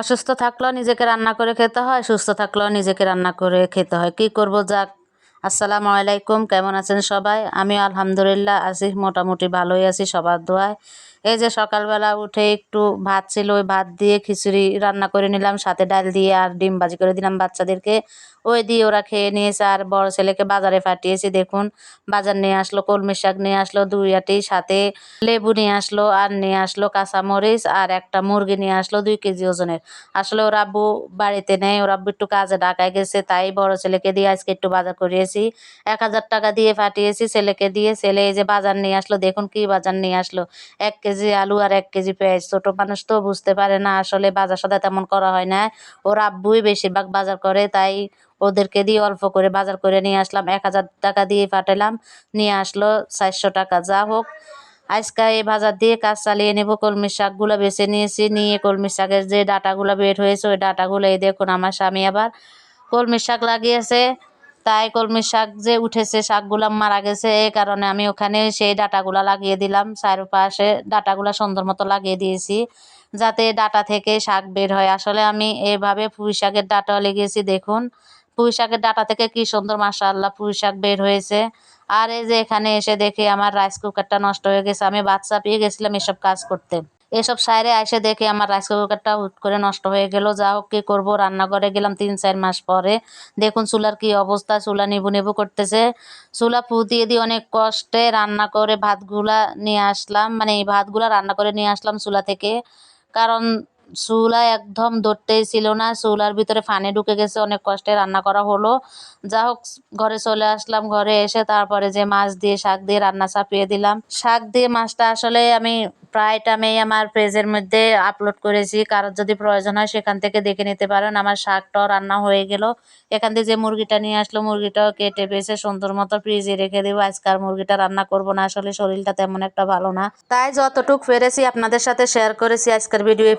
অসুস্থ থাকলেও নিজেকে রান্না করে খেতে হয়, সুস্থ থাকলেও নিজেকে রান্না করে খেতে হয়। কি করব, যাক। আসসালামু আলাইকুম, কেমন আছেন সবাই? আমি আলহামদুলিল্লাহ আছি, মোটামুটি ভালোই আছি, সবার দোয়ায়। এই যে সকালবেলা উঠে একটু ভাত ছিল, ওই ভাত দিয়ে খিচুড়ি রান্না করে নিলাম, সাথে ডাল দিয়ে আর ডিম ভাজি করে দিলাম বাচ্চাদেরকে। ওই দিয়ে ওরা খেয়ে নিয়েছে আর বড় ছেলেকে বাজারে পাঠিয়েছি, দেখুন। বাজার নিয়ে আসলো, কলমি শাক নিয়ে আসলো, দুই আটি, সাথে লেবু নিয়ে আসলো, আর নিয়ে আসলো কাঁচামরিচ, আর একটা মুরগি নিয়ে আসলো দুই কেজি ওজনের। আসলে ওর আব্বু বাড়িতে নেই, ওর আব্বু একটু কাজে ঢাকায় গেছে, তাই বড় ছেলেকে দিয়ে আজকে একটু বাজার করিয়েছি। এক হাজার টাকা দিয়ে পাঠিয়েছি ছেলেকে দিয়ে, ছেলে এই যে বাজার নিয়ে আসলো, দেখুন কি বাজার নিয়ে আসলো। এক কেজি আলু আর এক কেজি পেঁয়াজ। ছোটো মানুষ তো বুঝতে পারে না আসলে বাজার সদা তেমন করা হয় না। ওর আব্বুই বেশিরভাগ বাজার করে, তাই ওদেরকে দিয়ে অল্প করে বাজার করে নিয়ে আসলাম। এক হাজার টাকা দিয়ে পাঠালাম, নিয়ে আসলো চারশো টাকা। যা হোক, আজকে এই বাজার দিয়ে কাজ চালিয়ে নেব। কলমি শাকগুলো বেছে নিয়েছি, নিয়ে কলমি শাকের যে ডাটাগুলো বের হয়েছে, ওই ডাটাগুলো এই দেখুন আমার স্বামী আবার কলমি শাক লাগিয়েছে। তাই কলমি শাক যে উঠেছে, শাকগুলো মারা গেছে এই কারণে আমি ওখানে সেই ডাটাগুলো লাগিয়ে দিলাম। চারপাশে ডাটাগুলো সুন্দর মতো লাগিয়ে দিয়েছি, যাতে ডাটা থেকে শাক বের হয়। আসলে আমি এভাবে পুঁই শাকের ডাটা লেগেছি দেখুন। পুঁই শাকের ডাটা থেকে কি সুন্দর, মাশাআল্লাহ, পুঁই শাক বের হয়েছে। আর এই যে এখানে এসে দেখে আমার রাইস কুকারটা নষ্ট হয়ে গেছে, আমি বাচ্চা পেয়ে গেছিলাম এসব কাজ করতে। এসব সাইরে এসে দেখে আমার রাইস কুকারটা হুট করে নষ্ট হয়ে গেল। যা হোক কী করব, রান্নাঘরে গেলাম তিন চার মাস পরে। দেখুন চুলার কি অবস্থা, চুলা নিবু নেবু করতেছে। চুলা ফু দিয়ে দিয়ে অনেক কষ্টে রান্না করে ভাতগুলা নিয়ে আসলাম। মানে এই ভাতগুলা রান্না করে নিয়ে আসলাম চুলা থেকে। কারণ চুলা একদম ধরতেই ছিল না, চুলার ভিতরে ফানে ঢুকে গেছে, অনেক কষ্টে রান্না করা হলো। যা হোক, ঘরে চলে আসলাম, ঘরে এসে তারপরে যে মাছ দিয়ে, শাক দিয়ে রান্না চাপিয়ে দিলাম। শাক দিয়ে মাছটা আসলে আমি প্রায় টাইমেই আমার পেজের মধ্যে আপলোড করেছি। কারোর যদি প্রয়োজন হয় সেখান থেকে দেখে নিতে পারেন, আমার শাকটাও রান্না হয়ে গেল। এখান থেকে যে মুরগিটা নিয়ে আসলো, মুরগিটাও কেটে বেছে সুন্দর মতো ফ্রিজে রেখে দেবো। আজকে আর মুরগিটা রান্না করব না, আসলে শরীরটা তেমন একটা ভালো না। তাই যতটুক পেরেছি আপনাদের সাথে শেয়ার করেছি। আজকের ভিডিও এই